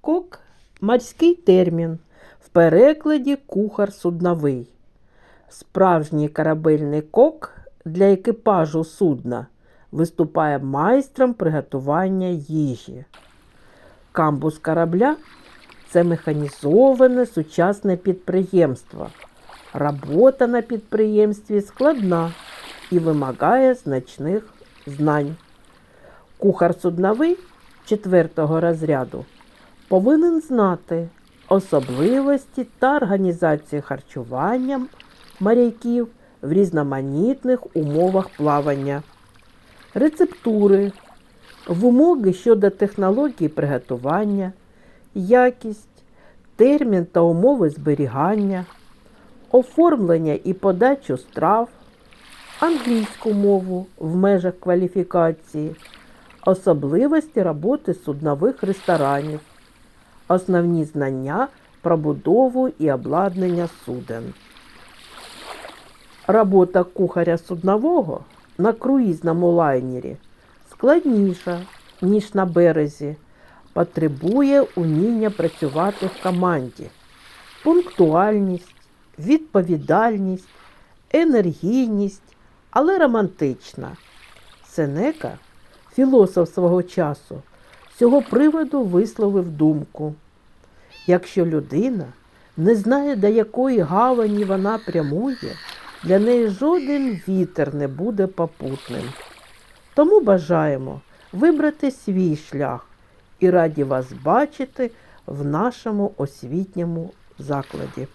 Кок морський термін, в перекладі кухар судновий. Справжній корабельний кок для екіпажу судна виступає майстром приготування їжі. Камбус корабля це механізоване сучасне підприємство. Робота на підприємстві складна і вимагає значних знань. Кухар судновий четвертого розряду повинен знати особливості та організацію харчування моряків в різноманітних умовах плавання, рецептури, вимоги щодо технології приготування, якість, термін та умови зберігання, оформлення і подачу страв, англійську мову в межах кваліфікації, особливості роботи суднових ресторанів, основні знання про будову і обладнання суден. Робота кухаря суднового на круїзному лайнері складніша, ніж на березі, потребує уміння працювати в команді, пунктуальність, відповідальність, енергійність, але романтична. Сенека, філософ свого часу, цього приводу висловив думку. Якщо людина не знає, до якої гавані вона прямує, для неї жоден вітер не буде попутним. Тому бажаємо вибрати свій шлях і раді вас бачити в нашому освітньому закладі.